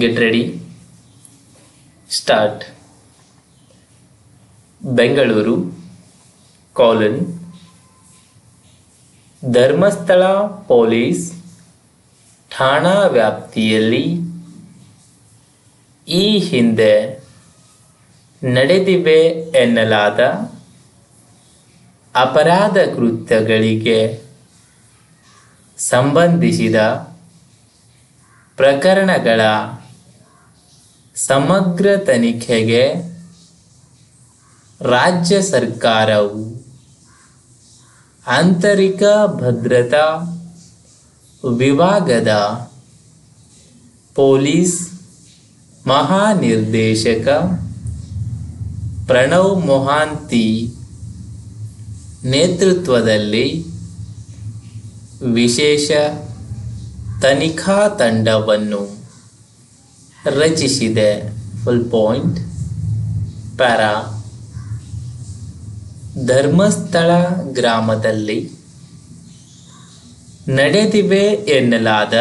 Get ready start Bengaluru colon Dharmasthala police ಠಾಣಾ ವ್ಯಾಪ್ತಿಯಲ್ಲಿ ಈ ಹಿಂದೆ ನಡೆದಿವೆ ಎನ್ನಲಾದ ಅಪರಾಧ ಕೃತ್ಯಗಳಿಗೆ ಸಂಬಂಧಿಸಿದ ಪ್ರಕರಣಗಳ ಸಮಗ್ರ ತನಿಖೆಗೆ ರಾಜ್ಯ ಸರ್ಕಾರವು ಆಂತರಿಕ ಭದ್ರತಾ ವಿಭಾಗದ ಪೊಲೀಸ್ ಮಹಾನಿರ್ದೇಶಕ ಪ್ರಣವ್ ಮೊಹಾಂತಿ ನೇತೃತ್ವದಲ್ಲಿ ವಿಶೇಷ ತನಿಖಾ ತಂಡವನ್ನು ರಚಿಸಿದೆ. ಫುಲ್ ಪಾಯಿಂಟ್ ಪರ. ಧರ್ಮಸ್ಥಳ ಗ್ರಾಮದಲ್ಲಿ ನಡೆದಿವೆ ಎನ್ನಲಾದ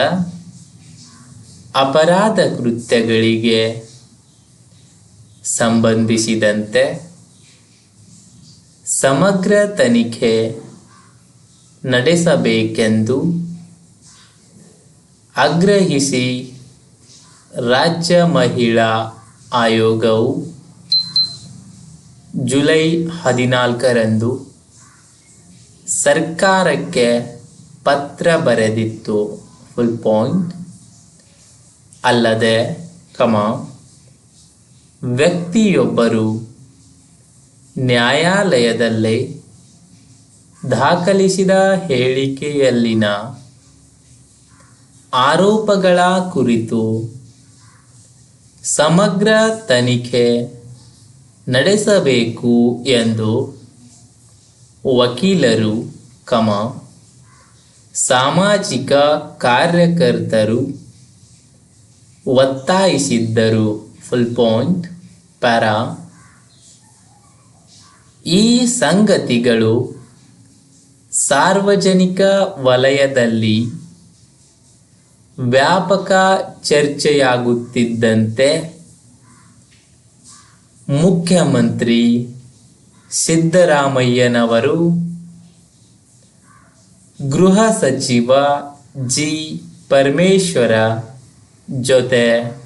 ಅಪರಾಧ ಕೃತ್ಯಗಳಿಗೆ ಸಂಬಂಧಿಸಿದಂತೆ ಸಮಗ್ರ ತನಿಖೆ ನಡೆಸಬೇಕೆಂದು ಆಗ್ರಹಿಸಿ ರಾಜ್ಯ ಮಹಿಳಾ ಆಯೋಗವು ಜುಲೈ ಹದಿನಾಲ್ಕರಂದು ಸರ್ಕಾರಕ್ಕೆ ಪತ್ರ ಬರೆದಿತ್ತು. ಫುಲ್ ಪಾಯಿಂಟ್ ಅಲ್ಲದೆ ಕಮ ವ್ಯಕ್ತಿಯೊಬ್ಬರು ನ್ಯಾಯಾಲಯದಲ್ಲಿ ದಾಖಲಿಸಿದ ಹೇಳಿಕೆಯಲ್ಲಿನ ಆರೋಪಗಳ ಕುರಿತು ಸಮಗ್ರ ತನಿಖೆ ನಡೆಸಬೇಕು ಎಂದು ವಕೀಲರು, ಕಮ, ಸಾಮಾಜಿಕ ಕಾರ್ಯಕರ್ತರು ಒತ್ತಾಯಿಸಿದ್ದರು. ಫುಲ್ ಪಾಯಿಂಟ್ ಪರ ಈ ಸಂಗತಿಗಳು ಸಾರ್ವಜನಿಕ ವಲಯದಲ್ಲಿ ವ್ಯಾಪಕ ಚರ್ಚೆಯಾಗುತ್ತಿದ್ದಂತೆ ಮುಖ್ಯಮಂತ್ರಿ ಸಿದ್ದರಾಮಯ್ಯನವರು ಗೃಹ ಸಚಿವ ಜಿ. ಪರಮೇಶ್ವರ ಜೊತೆ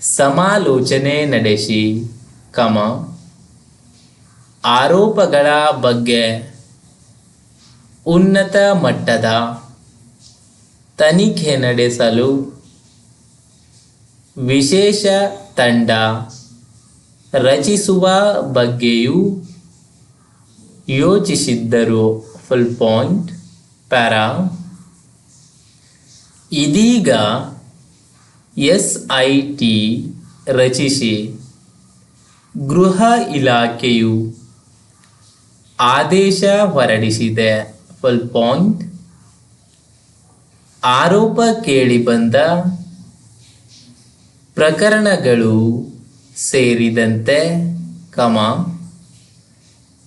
ಸಮಾಲೋಚನೆ ನಡೆಸಿ ಕಮ ಆರೋಪಗಳ ಬಗ್ಗೆ ಉನ್ನತ ಮಟ್ಟದ ತನಿಖೆ ನಡೆಸಲು ವಿಶೇಷ ತಂಡ ರಚಿಸುವ ಬಗ್ಗೆಯೂ ಯೋಚಿಸಿದ್ದರು. ಫುಲ್ ಪಾಯಿಂಟ್ ಪ್ಯಾರಾ ಇದೀಗ ಎಸ್ ಐ ಟಿ ರಚಿಸಿ. ಗೃಹ ಇಲಾಖೆಯು ಆದೇಶ ಹೊರಡಿಸಿದೆ. ಫುಲ್ ಪಾಯಿಂಟ್ ಆರೋಪ ಕೇಳಿಬಂದ ಪ್ರಕರಣಗಳು ಸೇರಿದಂತೆ, ಕಮ,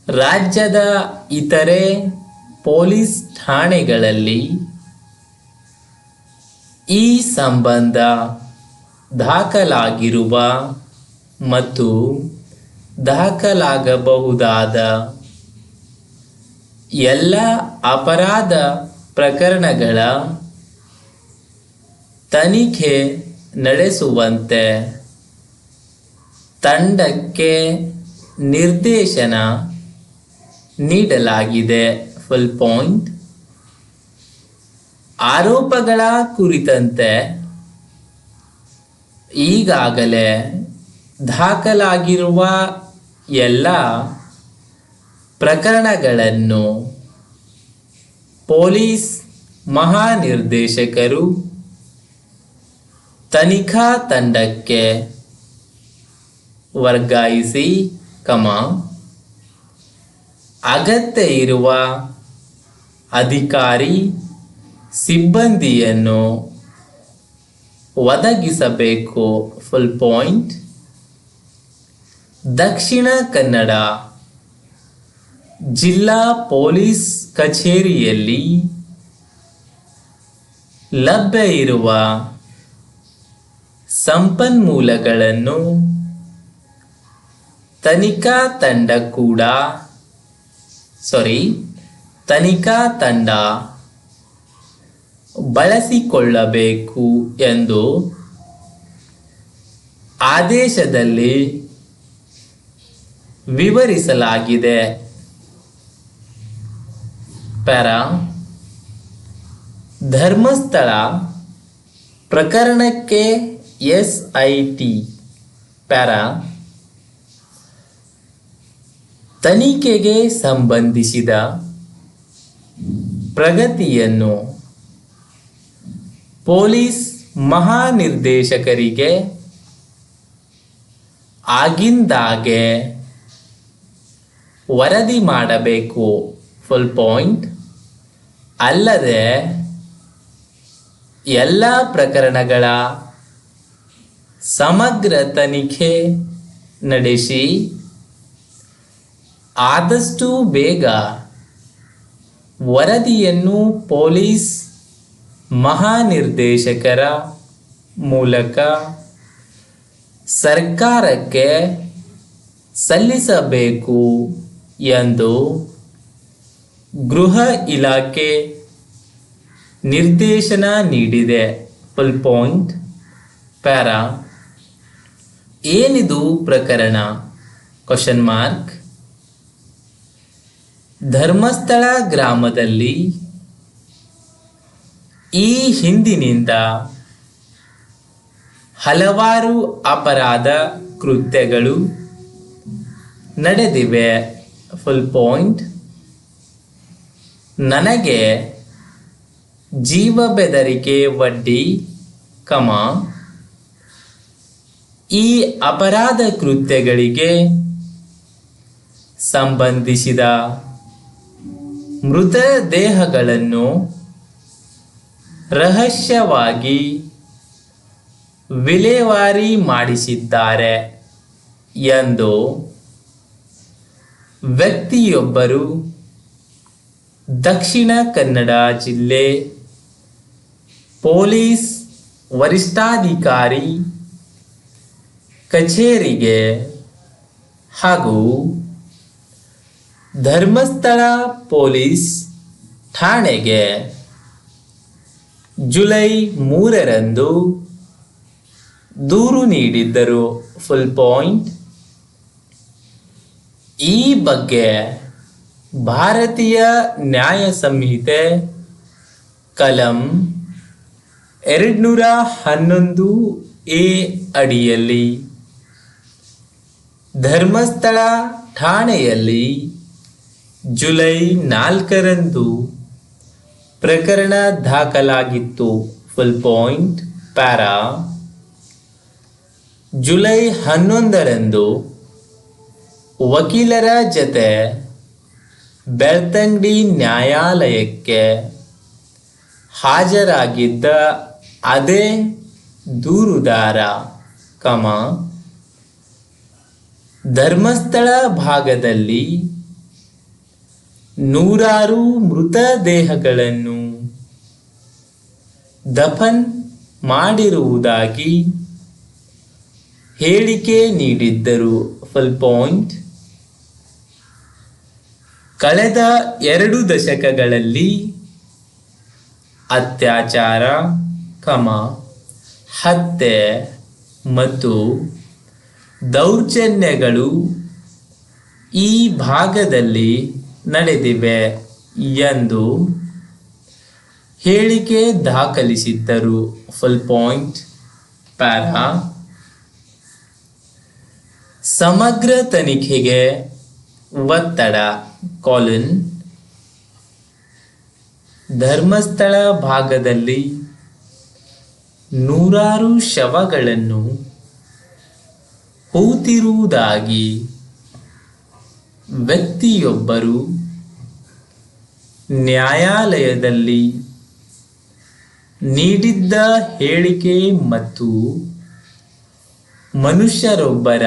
ರಾಜ್ಯದ ಇತರೆ ಪೊಲೀಸ್ ಠಾಣೆಗಳಲ್ಲಿ ಈ ಸಂಬಂಧ ದಾಖಲಾಗಿರುವ ಮತ್ತು ದಾಖಲಾಗಬಹುದಾದ ಎಲ್ಲ ಅಪರಾಧ ಪ್ರಕರಣಗಳ ತನಿಖೆ ನಡೆಸುವಂತೆ ತಂಡಕ್ಕೆ ನಿರ್ದೇಶನ ನೀಡಲಾಗಿದೆ. ಫುಲ್ ಪಾಯಿಂಟ್ ಆರೋಪಗಳ ಕುರಿತಂತೆ ಈಗಾಗಲೇ ದಾಖಲಾಗಿರುವ ಎಲ್ಲ ಪ್ರಕರಣಗಳನ್ನು ಪೊಲೀಸ್ ಮಹಾನಿರ್ದೇಶಕರು ತನಿಖಾ ತಂಡಕ್ಕೆ ವರ್ಗಾಯಿಸಿ ಕಮ. ಅಗತ್ಯ ಇರುವ ಅಧಿಕಾರಿ ಸಿಬ್ಬಂದಿಯನ್ನು ಒದಗಿಸಬೇಕು. ಫುಲ್ ಪಾಯಿಂಟ್ ದಕ್ಷಿಣ ಕನ್ನಡ ಜಿಲ್ಲಾ ಪೊಲೀಸ್ ಕಚೇರಿಯಲ್ಲಿ ಲಭ್ಯ ಇರುವ ಸಂಪನ್ಮೂಲಗಳನ್ನು ತನಿಖಾ ತಂಡ ಕೂಡ ಸಾರಿ ತನಿಖಾ ತಂಡ ಬಳಸಿಕೊಳ್ಳಬೇಕು ಎಂದು ಆದೇಶದಲ್ಲಿ ವಿವರಿಸಲಾಗಿದೆ. ಪರ ಧರ್ಮಸ್ಥಳ ಪ್ರಕರಣಕ್ಕೆ ಎಸ್ ಐ ಟಿ ಪ್ಯಾರಾ ತನಿಖೆಗೆ ಸಂಬಂಧಿಸಿದ ಪ್ರಗತಿಯನ್ನು ಪೊಲೀಸ್ ಮಹಾನಿರ್ದೇಶಕರಿಗೆ ಆಗಿಂದಾಗೆ ವರದಿ ಮಾಡಬೇಕು. ಫುಲ್ ಪಾಯಿಂಟ್ ಅಲ್ಲದೆ ಎಲ್ಲ ಪ್ರಕರಣಗಳ ಸಮಗ್ರ ತನಿಖೆ ನಡೆಸಿ ಆದಷ್ಟು ಬೇಗ ವರದಿಯನ್ನು ಪೊಲೀಸ್ ಮಹಾನಿರ್ದೇಶಕರ ಮೂಲಕ ಸರ್ಕಾರಕ್ಕೆ ಸಲ್ಲಿಸಬೇಕು ಎಂದು ಗೃಹ ಇಲಾಖೆ ನಿರ್ದೇಶನ ನೀಡಿದೆ. ಪುಲ್ ಪಾಯಿಂಟ್ ಪ್ಯಾರಾ ಏನಿದು ಪ್ರಕರಣ? ಕ್ವಶನ್ ಮಾರ್ಕ್ ಧರ್ಮಸ್ಥಳ ಗ್ರಾಮದಲ್ಲಿ ಈ ಹಿಂದಿನಿಂದ ಹಲವಾರು ಅಪರಾಧ ಕೃತ್ಯಗಳು ನಡೆದಿವೆ. ಫುಲ್ ಪಾಯಿಂಟ್ ನನಗೆ ಜೀವ ಬೆದರಿಕೆ, ವಡ್ಡಿ, ಕಮ. ಈ ಅಪರಾಧ ಕೃತ್ಯಗಳಿಗೆ ಸಂಬಂಧಿಸಿದ ಮೃತದೇಹಗಳನ್ನು ರಹಸ್ಯವಾಗಿ ವಿಲೇವಾರಿ ಮಾಡಿಸಿದ್ದಾರೆ ಎಂದು ವ್ಯಕ್ತಿಯೊಬ್ಬರು ದಕ್ಷಿಣ ಕನ್ನಡ ಜಿಲ್ಲೆ ಪೊಲೀಸ್ ವರಿಷ್ಠಾಧಿಕಾರಿ ಕಚೇರಿಗೆ ಹಾಗೂ ಧರ್ಮಸ್ಥಳ ಪೊಲೀಸ್ ಠಾಣೆಗೆ ಜುಲೈ ಮೂರರಂದು ದೂರು ನೀಡಿದ್ದರು. Full point. ಈ ಬಗ್ಗೆ ಭಾರತೀಯ ನ್ಯಾಯ ಸಂಹಿತೆ ಕಲಂ ಎರಡ್ನೂರ ಹನ್ನೊಂದು ಎ ಅಡಿಯಲ್ಲಿ ಧರ್ಮಸ್ಥಳ ಠಾಣೆಯಲ್ಲಿ ಜುಲೈ ನಾಲ್ಕರಂದು ಪ್ರಕರಣ ದಾಖಲಾಗಿತ್ತು. ಫುಲ್ ಪಾಯಿಂಟ್ ಪ್ಯಾರಾ ಜುಲೈ ಹನ್ನೊಂದರಂದು ವಕೀಲರ ಜತೆ ಬೆಳ್ತಂಗಡಿ ನ್ಯಾಯಾಲಯಕ್ಕೆ ಹಾಜರಾಗಿದ್ದ ಅದೇ ದೂರುದಾರ ಕಮ ಧರ್ಮಸ್ಥಳ ಭಾಗದಲ್ಲಿ ನೂರಾರು ಮೃತದೇಹಗಳನ್ನು ದಫನ್ ಮಾಡಿರುವುದಾಗಿ ಹೇಳಿಕೆ ನೀಡಿದ್ದರು. ಫುಲ್ ಪಾಯಿಂಟ್ ಕಳೆದ ಎರಡು ದಶಕಗಳಲ್ಲಿ ಅತ್ಯಾಚಾರ, ಕಮ, ಹತ್ಯೆ ಮತ್ತು ದೌರ್ಜನ್ಯಗಳು ಈ ಭಾಗದಲ್ಲಿ ನಡೆದಿವೆ ಎಂದು ಹೇಳಿಕೆ ದಾಖಲಿಸಿದ್ದರು. ಫುಲ್ ಪಾಯಿಂಟ್ ಪ್ಯಾರಾ ಸಮಗ್ರ ತನಿಖೆಗೆ ಒತ್ತಡ ಕಾಲನ್ ಧರ್ಮಸ್ಥಳ ಭಾಗದಲ್ಲಿ ನೂರಾರು ಶವಗಳನ್ನು ಹೂತಿರುವುದಾಗಿ ವ್ಯಕ್ತಿಯೊಬ್ಬರು ನ್ಯಾಯಾಲಯದಲ್ಲಿ ನೀಡಿದ್ದ ಹೇಳಿಕೆ ಮತ್ತು ಮನುಷ್ಯರೊಬ್ಬರ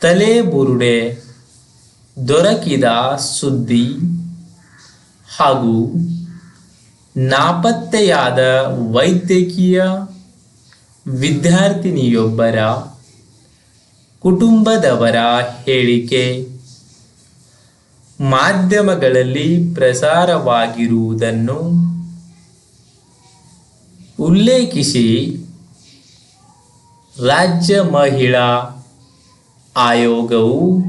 ತಲೆಬುರುಡೆ ದೊರಕಿದ ಸುದ್ದಿ ಹಾಗೂ ನಾಪತ್ತೆಯಾದ ವೈದ್ಯಕೀಯ ವಿದ್ಯಾರ್ಥಿನಿಯೊಬ್ಬರ ಕುಟುಂಬದವರ ಹೇಳಿಕೆ. ಮಾಧ್ಯಮಗಳಲ್ಲಿ ಪ್ರಸಾರವಾಗಿರುವುದನ್ನು ಉಲ್ಲೇಖಿಸಿ ರಾಜ್ಯ ಮಹಿಳಾ ಆಯೋಗವು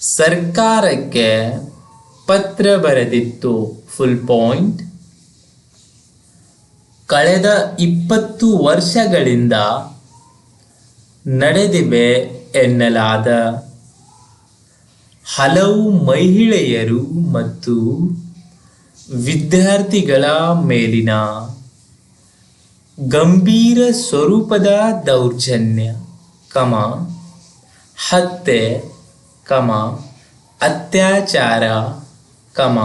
ಸರ್ಕಾರಕ್ಕೆ ಪತ್ರ ಬರೆದಿತ್ತು ಫುಲ್ ಪಾಯಿಂಟ್. ಕಳೆದ ಇಪ್ಪತ್ತು ವರ್ಷಗಳಿಂದ ನಡೆದಿವೆ ಎನ್ನಲಾದ. ಹಲವು ಮಹಿಳೆಯರು ಮತ್ತು ವಿದ್ಯಾರ್ಥಿಗಳ ಮೇಲಿನ ಗಂಭೀರ ಸ್ವರೂಪದ ದೌರ್ಜನ್ಯ, ಕಮ, ಹತ್ಯೆ, ಕಮ, ಅತ್ಯಾಚಾರ, ಕಮ,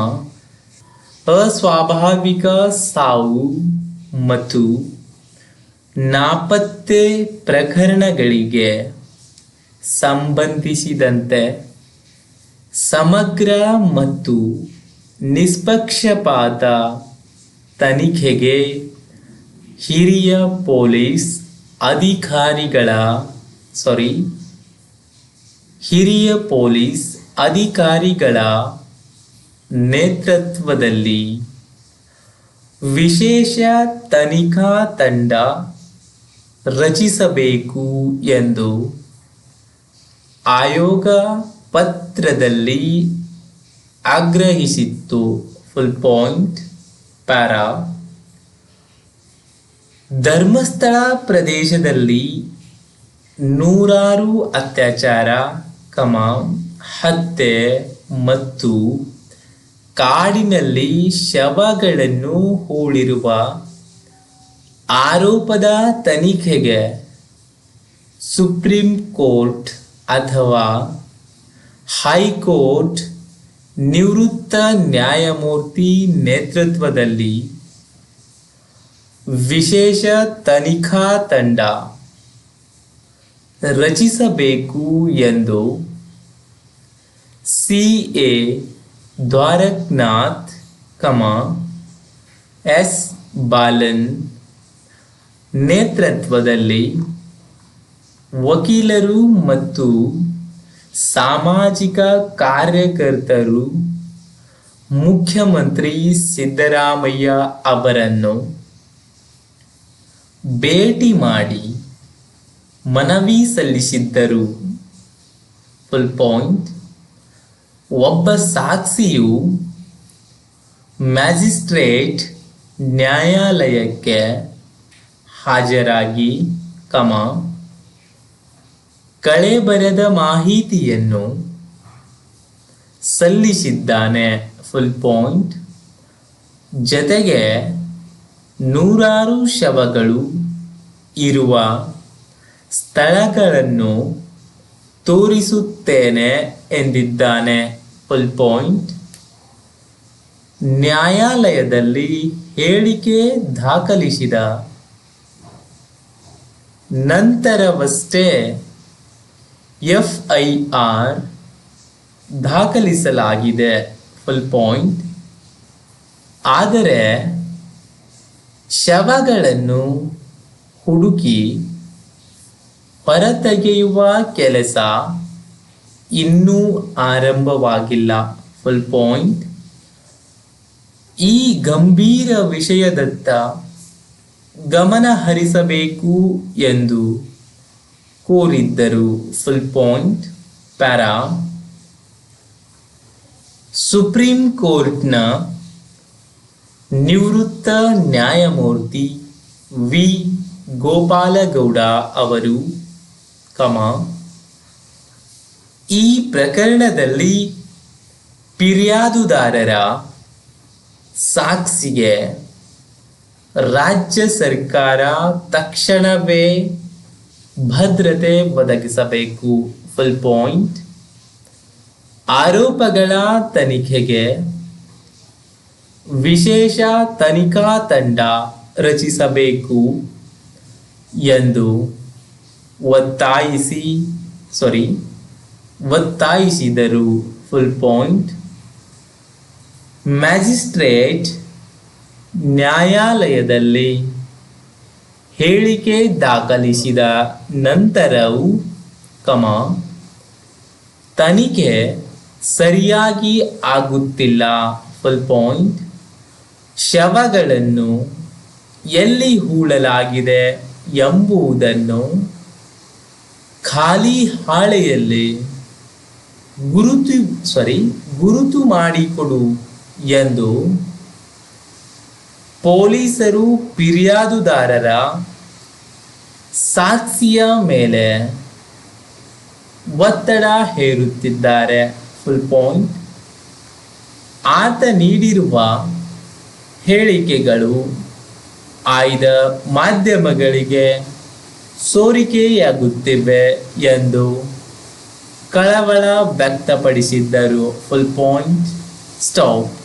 ಅಸ್ವಾಭಾವಿಕ ಸಾವು ಮತ್ತು ನಾಪತ್ತೆ ಪ್ರಕರಣಗಳಿಗೆ ಸಂಬಂಧಿಸಿದಂತೆ ಸಮಗ್ರ ಮತ್ತು ನಿಷ್ಪಕ್ಷಪಾತ ತನಿಖೆಗೆ ಹಿರಿಯ ಪೊಲೀಸ್ ಅಧಿಕಾರಿಗಳ ಸಾರಿ ಹಿರಿಯ ಪೊಲೀಸ್ ಅಧಿಕಾರಿಗಳ ನೇತೃತ್ವದಲ್ಲಿ ವಿಶೇಷ ತನಿಖಾ ತಂಡ ರಚಿಸಬೇಕು ಎಂದು ಆಯೋಗ ಪತ್ರದಲ್ಲಿ ಆಗ್ರಹಿಸಿತ್ತು. ಫುಲ್ ಪಾಯಿಂಟ್ ಪ್ಯಾರಾ ಧರ್ಮಸ್ಥಳ ಪ್ರದೇಶದಲ್ಲಿ ನೂರಾರು ಅತ್ಯಾಚಾರ, ಕಮ, ಹತ್ಯೆ ಮತ್ತು ಕಾಡಿನಲ್ಲಿ ಶವಗಳನ್ನು ಹೂಳಿರುವ ಆರೋಪದ ತನಿಖೆಗೆ ಸುಪ್ರೀಂ ಕೋರ್ಟ್ ಅಥವಾ ಹೈಕೋರ್ಟ್ ನಿವೃತ್ತ ನ್ಯಾಯಮೂರ್ತಿ ನೇತೃತ್ವದಲ್ಲಿ ವಿಶೇಷ ತನಿಖಾ ತಂಡ ರಚಿಸಬೇಕು ಎಂದು ಸಿ ಎ ದ್ವಾರಕ್ನಾಥ್ ಕಮ ಎಸ್ ಬಾಲನ್ ನೇತೃತ್ವದಲ್ಲಿ ವಕೀಲರು ಮತ್ತು ಸಾಮಾಜಿಕ ಕಾರ್ಯಕರ್ತರು ಮುಖ್ಯಮಂತ್ರಿ ಸಿದ್ದರಾಮಯ್ಯ ಅವರನ್ನು ಭೇಟಿ ಮಾಡಿ ಮನವಿ ಸಲ್ಲಿಸಿದ್ದರು. ಫುಲ್ ಪಾಯಿಂಟ್ ಒಬ್ಬ ಸಾಕ್ಷಿಯು ಮ್ಯಾಜಿಸ್ಟ್ರೇಟ್ ನ್ಯಾಯಾಲಯಕ್ಕೆ ಹಾಜರಾಗಿ, ಕಮ, ಕಳೆ ಬರೆದ ಮಾಹಿತಿಯನ್ನು ಸಲ್ಲಿಸಿದ್ದಾನೆ. ಫುಲ್ ಪಾಯಿಂಟ್ ಜತೆಗೆ ನೂರಾರು ಶವಗಳು ಇರುವ ಸ್ಥಳಗಳನ್ನು ತೋರಿಸುತ್ತೇನೆ ಎಂದಿದ್ದಾನೆ. ಫುಲ್ ಪಾಯಿಂಟ್ ನ್ಯಾಯಾಲಯದಲ್ಲಿ ಹೇಳಿಕೆ ದಾಖಲಿಸಿದ ನಂತರವಷ್ಟೇ ಎಫ್ ಐ ಆರ್ ದಾಖಲಿಸಲಾಗಿದೆ. ಫುಲ್ ಪಾಯಿಂಟ್ ಆದರೆ ಶವಗಳನ್ನು ಹುಡುಕಿ ಹೊರತೆಗೆಯುವ ಕೆಲಸ ಇನ್ನೂ ಆರಂಭವಾಗಿಲ್ಲ. ಫುಲ್ ಪಾಯಿಂಟ್ ಈ ಗಂಭೀರ ವಿಷಯದತ್ತ ಗಮನ ಹರಿಸಬೇಕು ಎಂದು ಕೋರಿದ್ದರು. ಫುಲ್ ಪಾಯಿಂಟ್ ಪ್ಯಾರಾ ಸುಪ್ರೀಂ ಕೋರ್ಟ್ನ ನಿವೃತ್ತ ನ್ಯಾಯಮೂರ್ತಿ ವಿ. ಗೋಪಾಲಗೌಡ ಅವರು ಕಮ ಈ ಪ್ರಕರಣದಲ್ಲಿ ಫಿರ್ಯಾದುದಾರರ ಸಾಕ್ಷಿಗೆ ರಾಜ್ಯ ಸರ್ಕಾರ ತಕ್ಷಣವೇ ಭದ್ರತೆ ಒದಗಿಸಬೇಕು. ಫುಲ್ ಪಾಯಿಂಟ್ ಆರೋಪಗಳ ತನಿಖೆಗೆ ವಿಶೇಷ ತನಿಖಾ ತಂಡ ರಚಿಸಬೇಕು ಎಂದು ಒತ್ತಾಯಿಸಿ ಸಾರಿ ಒತ್ತಾಯಿಸಿದರು. ಫುಲ್ ಪಾಯಿಂಟ್ ಮ್ಯಾಜಿಸ್ಟ್ರೇಟ್ ನ್ಯಾಯಾಲಯದಲ್ಲಿ ಹೇಳಿಕೆ ದಾಖಲಿಸಿದ ನಂತರವೂ, ಕಮ, ತನಿಖೆ ಸರಿಯಾಗಿ ಆಗುತ್ತಿಲ್ಲ. ಫುಲ್ ಪಾಯಿಂಟ್ ಶವಗಳನ್ನು ಎಲ್ಲಿ ಹೂಳಲಾಗಿದೆ ಎಂಬುದನ್ನು ಖಾಲಿ ಹಾಳೆಯಲ್ಲಿ ಗುರುತು ಸಾರಿ ಗುರುತು ಮಾಡಿಕೊಡು ಎಂದು ಪೊಲೀಸರು ಫಿರ್ಯಾದುದಾರರ ಸಾಕ್ಷಿಯ ಮೇಲೆ ಒತ್ತಡ ಹೇರುತ್ತಿದ್ದಾರೆ. ಫುಲ್ ಪಾಯಿಂಟ್ ಆತ ನೀಡಿರುವ ಹೇಳಿಕೆಗಳು ಆಯ್ದ ಮಾಧ್ಯಮಗಳಿಗೆ ಸೋರಿಕೆಯಾಗುತ್ತಿವೆ ಎಂದು ಕಳವಳ ವ್ಯಕ್ತಪಡಿಸಿದ್ದರು. Full point stop